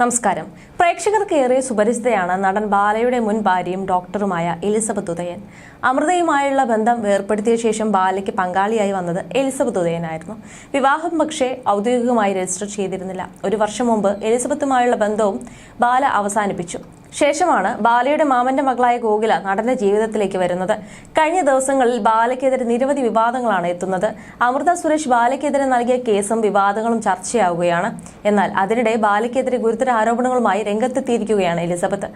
നമസ്കാരം. പ്രേക്ഷകർക്ക് ഏറെ സുപരിചിതയാണ് നടൻ ബാലയുടെ മുൻ ഭാര്യയും ഡോക്ടറുമായ എലിസബത്ത് ഉദയൻ. അമൃതയുമായുള്ള ബന്ധം വേർപ്പെടുത്തിയ ശേഷം ബാലയ്ക്ക് പങ്കാളിയായി വന്നത് എലിസബത്ത് ഉദയനായിരുന്നു. വിവാഹം പക്ഷേ ഔദ്യോഗികമായി രജിസ്റ്റർ ചെയ്തിരുന്നില്ല. ഒരു വർഷം മുമ്പ് എലിസബത്തുമായുള്ള ബന്ധവും ബാല അവസാനിപ്പിച്ചു. ശേഷമാണ് ബാലയുടെ മാമന്റെ മകളായ ഗോകുല നടന്റെ ജീവിതത്തിലേക്ക് വരുന്നത്. കഴിഞ്ഞ ദിവസങ്ങളിൽ ബാലയ്ക്കെതിരെ നിരവധി വിവാദങ്ങളാണ് എത്തുന്നത്. അമൃത സുരേഷ് ബാലയ്ക്കെതിരെ നൽകിയ കേസും വിവാദങ്ങളും ചർച്ചയാവുകയാണ്. എന്നാൽ അതിനിടെ ബാലയ്ക്കെതിരെ ഗുരുതര ആരോപണങ്ങളുമായി രംഗത്തെത്തിയിരിക്കുകയാണ് എലിസബത്ത്.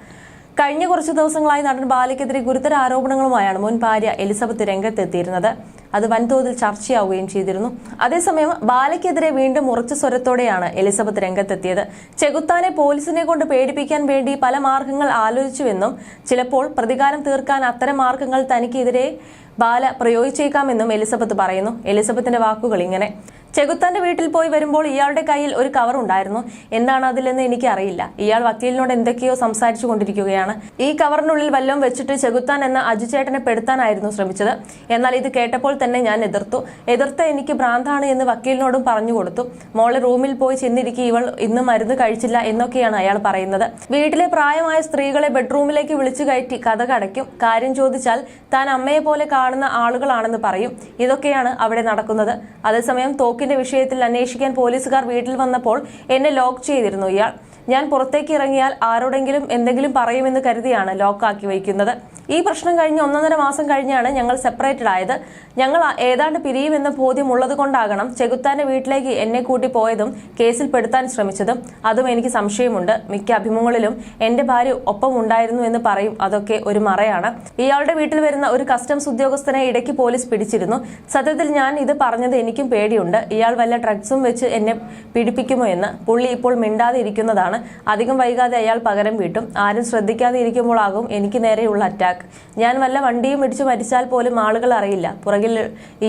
കഴിഞ്ഞ കുറച്ചു ദിവസങ്ങളായി നടൻ ബാലയ്ക്കെതിരെ ഗുരുതര ആരോപണങ്ങളുമായാണ് മുൻ ഭാര്യ എലിസബത്ത് രംഗത്തെത്തിയിരുന്നത്. അത് വൻതോതിൽ ചർച്ചയാവുകയും ചെയ്തിരുന്നു. അതേസമയം ബാലയ്ക്കെതിരെ വീണ്ടും ഉറച്ച സ്വരത്തോടെയാണ് എലിസബത്ത് രംഗത്തെത്തിയത്. ചെകുത്താനെ പോലീസിനെ കൊണ്ട് പേടിപ്പിക്കാൻ വേണ്ടി പല മാർഗങ്ങൾ ആലോചിച്ചുവെന്നും ചിലപ്പോൾ പ്രതികാരം തീർക്കാൻ അത്തരം മാർഗങ്ങൾ തനിക്കെതിരെ ബാല പ്രയോഗിച്ചേക്കാമെന്നും എലിസബത്ത് പറയുന്നു. എലിസബത്തിന്റെ വാക്കുകൾ ഇങ്ങനെ. ചെകുത്താന്റെ വീട്ടിൽ പോയി വരുമ്പോൾ ഇയാളുടെ കയ്യിൽ ഒരു കവർ ഉണ്ടായിരുന്നു. എന്താണ് അതിലെന്ന് എനിക്ക് അറിയില്ല. ഇയാൾ വക്കീലിനോട് എന്തൊക്കെയോ സംസാരിച്ചു കൊണ്ടിരിക്കുകയാണ്. ഈ കവറിനുള്ളിൽ വല്ലതും വെച്ചിട്ട് ചെകുത്താൻ എന്ന അജുചേട്ടനെ പെടുത്താനായിരുന്നു ശ്രമിച്ചത്. എന്നാൽ ഇത് കേട്ടപ്പോൾ തന്നെ ഞാൻ എതിർത്തു. എതിർത്ത് എനിക്ക് ഭ്രാന്താണ് എന്ന് വക്കീലിനോടും പറഞ്ഞു കൊടുത്തു. മോളെ റൂമിൽ പോയി ചെന്നിരിക്കെ ഇവൾ ഇന്ന് മരുന്ന് കഴിച്ചില്ല എന്നൊക്കെയാണ് അയാൾ പറയുന്നത്. വീട്ടിലെ പ്രായമായ സ്ത്രീകളെ ബെഡ്റൂമിലേക്ക് വിളിച്ചു കയറ്റി കഥ കടയ്ക്കും. കാര്യം ചോദിച്ചാൽ താൻ അമ്മയെ പോലെ കാണുന്ന ആളുകളാണെന്ന് പറയും. ഇതൊക്കെയാണ് അവിടെ നടക്കുന്നത്. അതേസമയം തോക്കിന്റെ വിഷയത്തിൽ അന്വേഷിക്കാൻ പോലീസുകാർ വീട്ടിൽ വന്നപ്പോൾ എന്നെ ലോക്ക് ചെയ്തിരുന്നു ഇയാൾ. ഞാൻ പുറത്തേക്ക് ഇറങ്ങിയാൽ ആരോടെങ്കിലും എന്തെങ്കിലും പറയുമെന്ന് കരുതിയാണ് ലോക്കാക്കി വയ്ക്കുന്നത്. ഈ പ്രശ്നം കഴിഞ്ഞ് ഒന്നൊന്നര മാസം കഴിഞ്ഞാണ് ഞങ്ങൾ സെപ്പറേറ്റഡ് ആയത്. ഞങ്ങൾ ഏതാണ്ട് പിരിയുമെന്ന ബോധ്യം ഉള്ളത് കൊണ്ടാകണം ചെകുത്താന്റെ വീട്ടിലേക്ക് എന്നെ കൂട്ടി പോയതും കേസിൽ പെടുത്താൻ ശ്രമിച്ചതും. അതും എനിക്ക് സംശയമുണ്ട്. മിക്ക അഭിമുഖങ്ങളിലും എന്റെ ഭാര്യ ഒപ്പം ഉണ്ടായിരുന്നു എന്ന് പറയും. അതൊക്കെ ഒരു മറയാണ്. ഇയാളുടെ വീട്ടിൽ വരുന്ന ഒരു കസ്റ്റംസ് ഉദ്യോഗസ്ഥനെ ഇടയ്ക്ക് പോലീസ് പിടിച്ചിരുന്നു. സത്യത്തിൽ ഞാൻ ഇത് പറഞ്ഞത് എനിക്കും പേടിയുണ്ട്. ഇയാൾ വല്ല ഡ്രഗ്സും വെച്ച് എന്നെ പീഡിപ്പിക്കുമോ എന്ന് പുള്ളി ഇപ്പോൾ മിണ്ടാതെ ഇരിക്കുന്നതാണ്. അധികം വൈകാതെ അയാൾ പകരം വീട്ടും. ആരും ശ്രദ്ധിക്കാതെ ഇരിക്കുമ്പോഴാകും എനിക്ക് നേരെയുള്ള അറ്റാക്ക് ഞാൻ വല്ല വണ്ടിയും ഇടിച്ചു മരിച്ചാൽ പോലും ആളുകൾ അറിയില്ല. പുറകിൽ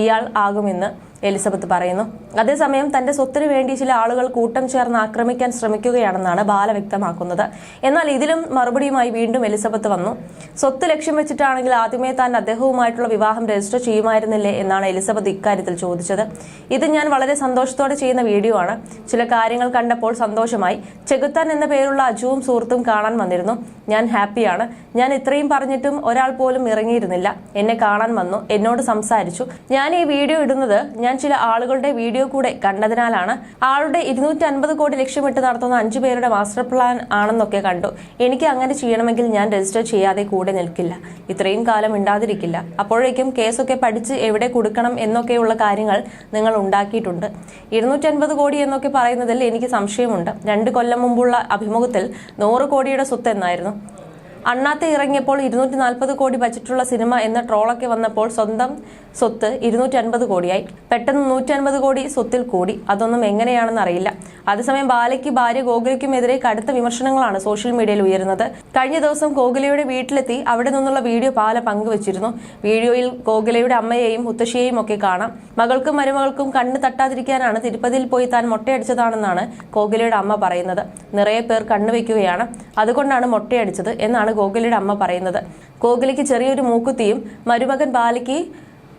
ഇയാൾ ആകുമെന്ന് എലിസബത്ത് പറയുന്നു. അതേസമയം തന്റെ സ്വത്തിനു വേണ്ടി ചില ആളുകൾ കൂട്ടം ചേർന്ന് ആക്രമിക്കാൻ ശ്രമിക്കുകയാണെന്നാണ് ബാല വ്യക്തമാക്കുന്നത്. എന്നാൽ ഇതിലും മറുപടിയുമായി വീണ്ടും എലിസബത്ത് വന്നു. സ്വത്ത് ലക്ഷ്യം വെച്ചിട്ടാണെങ്കിൽ ആദ്യമേ താൻ അദ്ദേഹവുമായിട്ടുള്ള വിവാഹം രജിസ്റ്റർ ചെയ്യുമായിരുന്നില്ലേ എന്നാണ് എലിസബത്ത് ഇക്കാര്യത്തിൽ ചോദിച്ചത്. ഇത് ഞാൻ വളരെ സന്തോഷത്തോടെ ചെയ്യുന്ന വീഡിയോ ആണ്. ചില കാര്യങ്ങൾ കണ്ടപ്പോൾ സന്തോഷമായി. ചെകുത്താൻ എന്ന പേരുള്ള അജുവും സുഹൃത്തും കാണാൻ വന്നിരുന്നു. ഞാൻ ഹാപ്പിയാണ്. ഞാൻ ഇത്രയും പറഞ്ഞിട്ടും ഒരാൾ പോലും ഇറങ്ങിയിരുന്നില്ല. എന്നെ കാണാൻ വന്നു. എന്നോട് സംസാരിച്ചു. ഞാൻ ഈ വീഡിയോ ഇടുന്നത് ഞാൻ ചില ആളുകളുടെ വീഡിയോ കൂടെ കണ്ടതിനാലാണ് ആളുടെ ഇരുന്നൂറ്റി അൻപത് കോടി ലക്ഷ്യമിട്ട് നടത്തുന്ന അഞ്ചു പേരുടെ മാസ്റ്റർ പ്ലാൻ ആണെന്നൊക്കെ കണ്ടു. എനിക്ക് അങ്ങനെ ചെയ്യണമെങ്കിൽ ഞാൻ രജിസ്റ്റർ ചെയ്യാതെ കൂടെ നിൽക്കില്ല. ഇത്രയും കാലം ഉണ്ടാതിരിക്കില്ല അപ്പോഴേക്കും കേസൊക്കെ പഠിച്ച് എവിടെ കൊടുക്കണം എന്നൊക്കെയുള്ള കാര്യങ്ങൾ നിങ്ങൾ ഉണ്ടാക്കിയിട്ടുണ്ട്. ഇരുന്നൂറ്റി അൻപത് കോടി എന്നൊക്കെ പറയുന്നതിൽ എനിക്ക് സംശയമുണ്ട്. രണ്ട് കൊല്ലം മുമ്പുള്ള അഭിമുഖത്തിൽ നൂറ് കോടിയുടെ സ്വത്ത് എന്നായിരുന്നു. അണ്ണാത്തെ ഇറങ്ങിയപ്പോൾ ഇരുന്നൂറ്റി നാൽപ്പത് കോടി ബജറ്റുള്ള സിനിമ എന്ന ട്രോളൊക്കെ വന്നപ്പോൾ സ്വന്തം സ്വത്ത് ഇരുന്നൂറ്റി അൻപത് കോടിയായി. പെട്ടെന്ന് നൂറ്റി അൻപത് കോടി സ്വത്തിൽ കൂടി. അതൊന്നും എങ്ങനെയാണെന്ന് അറിയില്ല. അതേസമയം ബാലയ്ക്ക് ഭാര്യ ഗോകുലയ്ക്കുമെതിരെ കടുത്ത വിമർശനങ്ങളാണ് സോഷ്യൽ മീഡിയയിൽ ഉയരുന്നത്. കഴിഞ്ഞ ദിവസം ഗോകുലയുടെ വീട്ടിലെത്തി അവിടെ നിന്നുള്ള വീഡിയോ ബാല പങ്കുവച്ചിരുന്നു. വീഡിയോയിൽ ഗോകുലയുടെ അമ്മയെയും മുത്തശ്ശിയെയും ഒക്കെ കാണാം. മകൾക്കും മരുമകൾക്കും കണ്ണ് തട്ടാതിരിക്കാനാണ് തിരുപ്പതിയിൽ പോയി താൻ മൊട്ടയടിച്ചതാണെന്നാണ് ഗോകുലയുടെ അമ്മ പറയുന്നത്. നിറയെ പേർ കണ്ണുവെക്കുകയാണ് അതുകൊണ്ടാണ് മൊട്ടയടിച്ചത് എന്നാണ് ഗോകുലയുടെ അമ്മ പറയുന്നത്. ഗോകുലയ്ക്ക് ചെറിയൊരു മൂക്കുത്തിയും മരുമകൻ ബാലയ്ക്ക്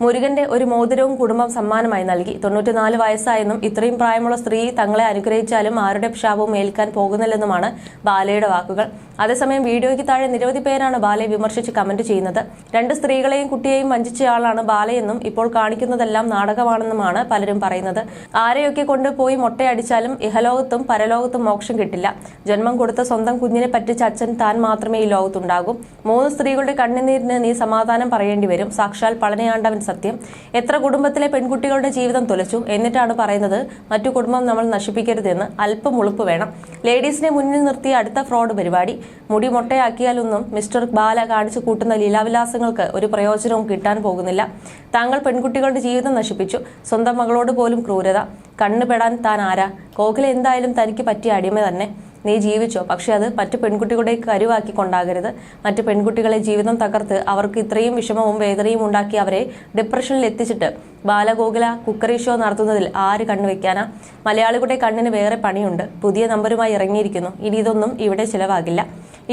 മുരുകന്റെ ഒരു മോതിരവും കുടുംബം സമ്മാനമായി നൽകി. തൊണ്ണൂറ്റിനാല് വയസ്സായെന്നും ഇത്രയും പ്രായമുള്ള സ്ത്രീ തങ്ങളെ അനുഗ്രഹിച്ചാലും ആരുടെ ശാപവും ഏൽക്കാൻ പോകുന്നില്ലെന്നുമാണ് ബാലയുടെ വാക്കുകൾ. അതേസമയം വീഡിയോയ്ക്ക് താഴെ നിരവധി പേരാണ് ബാലയെ വിമർശിച്ച് കമന്റ് ചെയ്യുന്നത്. രണ്ട് സ്ത്രീകളെയും കുട്ടിയെയും വഞ്ചിച്ചയാളാണ് ബാലയെന്നും ഇപ്പോൾ കാണിക്കുന്നതെല്ലാം നാടകമാണെന്നുമാണ് പലരും പറയുന്നത്. ആരെയൊക്കെ കൊണ്ടുപോയി മൊട്ടയടിച്ചാലും ഇഹലോകത്തും പരലോകത്തും മോക്ഷം കിട്ടില്ല. ജന്മം കൊടുത്ത സ്വന്തം കുഞ്ഞിനെ പറ്റിച്ച അച്ഛൻ താൻ മാത്രമേ ഈ ലോകത്തുണ്ടാകൂ. മൂന്ന് സ്ത്രീകളുടെ കണ്ണുനീരിന് നീ സമാധാനം പറയേണ്ടി വരും. സാക്ഷാൽ പളനയാണ്ടവൻ സത്യം. എത്ര കുടുംബത്തിലെ പെൺകുട്ടികളുടെ ജീവിതം തുലച്ചു. എന്നിട്ടാണ് പറയുന്നത് മറ്റു കുടുംബം നമ്മൾ നശിപ്പിക്കരുതെന്ന് അല്പം ഉളുപ്പ് വേണം. ലേഡീസിനെ മുന്നിൽ നിർത്തിയ അടുത്ത ഫ്രോഡ് പരിപാടി. മുടി മൊട്ടയാക്കിയാലൊന്നും മിസ്റ്റർ ബാല കാണിച്ചു കൂട്ടുന്ന ലീലാവിലാസങ്ങൾക്ക് ഒരു പ്രയോജനവും കിട്ടാൻ പോകുന്നില്ല. താങ്കൾ പെൺകുട്ടികളുടെ ജീവിതം നശിപ്പിച്ചു. സ്വന്തം മകളോട് പോലും ക്രൂരത. കണ്ണുപെടാൻ താൻ ആരാ? കോകില എന്തായാലും തനിക്ക് പറ്റിയ അടിമ തന്നെ. നീ ജീവിച്ചോ? പക്ഷേ അത് മറ്റു പെൺകുട്ടികളുടെ കരുവാക്കി കൊണ്ടാകരുത് മറ്റു പെൺകുട്ടികളെ ജീവിതം തകർത്ത് അവർക്ക് ഇത്രയും വിഷമവും വേദനയും ഉണ്ടാക്കി അവരെ ഡിപ്രഷനിൽ എത്തിച്ചിട്ട് ബാലഗോകുല കുക്കറി ഷോ നടത്തുന്നതിൽ ആര് കണ്ണുവെക്കാനാ മലയാളികളുടെ കണ്ണിന് വേറെ പണിയുണ്ട്. പുതിയ നമ്പരുമായി ഇറങ്ങിയിരിക്കുന്നു. ഇനി ഇതൊന്നും ഇവിടെ ചിലവാകില്ല.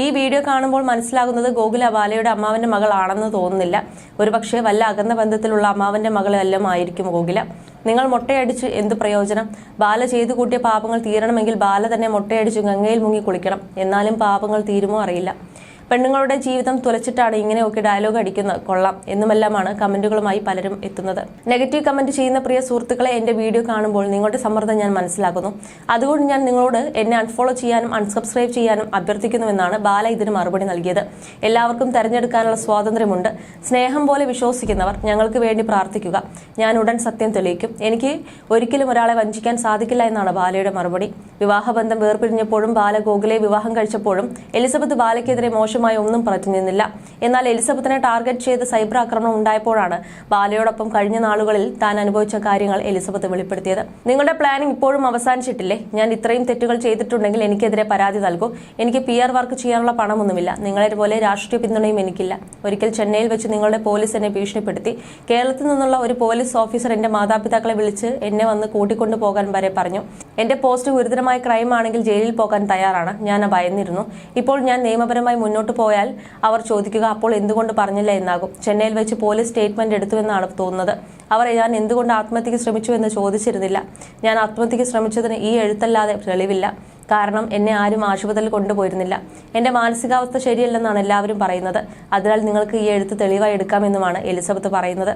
ഈ വീഡിയോ കാണുമ്പോൾ മനസ്സിലാകുന്നത് ഗോകുല ബാലയുടെ അമ്മാവന്റെ മകളാണെന്ന് തോന്നുന്നില്ല. ഒരുപക്ഷെ വല്ല അകന്ന ബന്ധത്തിലുള്ള അമ്മാവന്റെ മകളെല്ലാം ആയിരിക്കും ഗോകുല. നിങ്ങൾ മുട്ടയടിച്ച് എന്ത് പ്രയോജനം? ബാല ചെയ്തു കൂട്ടിയ പാപങ്ങൾ തീരണമെങ്കിൽ ബാല തന്നെ മുട്ടയടിച്ചു ഗംഗയിൽ മുങ്ങി കുളിക്കണം. എന്നാലും പാപങ്ങൾ തീരുമോ അറിയില്ല. പെണ്ണുങ്ങളുടെ ജീവിതം തുലച്ചിട്ടാണ് ഇങ്ങനെയൊക്കെ ഡയലോഗ് അടിക്കുന്നത്. കൊള്ളാം. എന്നുമെല്ലാമാണ് കമന്റുകളുമായി പലരും എത്തുന്നത്. നെഗറ്റീവ് കമന്റ് ചെയ്യുന്ന പ്രിയ സുഹൃത്തുക്കളെ എന്റെ വീഡിയോ കാണുമ്പോൾ നിങ്ങളുടെ സമ്മർദ്ദം ഞാൻ മനസ്സിലാക്കുന്നു. അതുകൊണ്ട് ഞാൻ നിങ്ങളോട് എന്നെ അൺഫോളോ ചെയ്യാനും അൺസബ്സ്ക്രൈബ് ചെയ്യാനും അഭ്യർത്ഥിക്കുന്നുവെന്നാണ് ബാല ഇതിന് മറുപടി നൽകിയത്. എല്ലാവർക്കും തെരഞ്ഞെടുക്കാനുള്ള സ്വാതന്ത്ര്യമുണ്ട്. സ്നേഹം പോലെ വിശ്വസിക്കുന്നവർ ഞങ്ങൾക്ക് വേണ്ടി പ്രാർത്ഥിക്കുക. ഞാൻ ഉടൻ സത്യം തെളിയിക്കും. എനിക്ക് ഒരിക്കലും ഒരാളെ വഞ്ചിക്കാൻ സാധിക്കില്ല എന്നാണ് ബാലയുടെ മറുപടി. വിവാഹബന്ധം വേർപിരിഞ്ഞപ്പോഴും ബാല ഗോകുലെ വിവാഹം കഴിച്ചപ്പോഴും എലിസബത്ത് ബാലയ്ക്കെതിരെ മോശമായി ഒന്നും പറഞ്ഞു നിന്നില്ല എന്നാൽ എലിസബത്തിനെ ടാർഗറ്റ് ചെയ്ത് സൈബർ ആക്രമണം ഉണ്ടായപ്പോഴാണ് ബാലയോടൊപ്പം കഴിഞ്ഞ നാളുകളിൽ താൻ അനുഭവിച്ച കാര്യങ്ങൾ എലിസബത്ത് വെളിപ്പെടുത്തിയത്. നിങ്ങളുടെ പ്ലാനിംഗ് ഇപ്പോഴും അവസാനിച്ചിട്ടില്ലേ? ഞാൻ ഇത്രയും തെറ്റുകൾ ചെയ്തിട്ടുണ്ടെങ്കിൽ എനിക്കെതിരെ പരാതി നൽകൂ. എനിക്ക് പി ആർ വർക്ക് ചെയ്യാനുള്ള പണമൊന്നുമില്ല. നിങ്ങളെ പോലെ രാഷ്ട്രീയ പിന്തുണയും എനിക്കില്ല. ഒരിക്കൽ ചെന്നൈയിൽ വെച്ച് നിങ്ങളുടെ പോലീസ് എന്നെ ഭീഷണിപ്പെടുത്തി. കേരളത്തിൽ നിന്നുള്ള ഒരു പോലീസ് ഓഫീസർ എന്റെ മാതാപിതാക്കളെ വിളിച്ച് എന്നെ വന്ന് കൂട്ടിക്കൊണ്ടു പോകാൻ വരെ പറഞ്ഞു. എന്റെ പോസ്റ്റ് ഗുരുതരമായ ക്രൈം ആണെങ്കിൽ ജയിലിൽ പോകാൻ തയ്യാറാണ്. ഞാൻ ഭയന്നിരുന്നു. ഇപ്പോൾ ഞാൻ നിയമപരമായി മുന്നോട്ട് പോയാൽ അവർ ചോദിക്കുക അപ്പോൾ എന്തുകൊണ്ട് പറഞ്ഞില്ല എന്നാകും. ചെന്നൈയിൽ വെച്ച് പോലീസ് സ്റ്റേറ്റ്മെന്റ് എടുത്തുവെന്നാണ് തോന്നുന്നത്. അവർ ഞാൻ എന്തുകൊണ്ട് ആത്മഹത്യക്ക് ശ്രമിച്ചു എന്ന് ചോദിച്ചിരുന്നില്ല. ഞാൻ ആത്മഹത്യക്ക് ശ്രമിച്ചതിന് ഈ എഴുത്തല്ലാതെ തെളിവില്ല. കാരണം എന്നെ ആരും ആശുപത്രിയിൽ കൊണ്ടുപോയിരുന്നില്ല. എന്റെ മാനസികാവസ്ഥ ശരിയല്ലെന്നാണ് എല്ലാവരും പറയുന്നത്. അതിനാൽ നിങ്ങൾക്ക് ഈ എഴുത്ത് തെളിവായി എടുക്കാമെന്നുമാണ് എലിസബത്ത് പറയുന്നത്.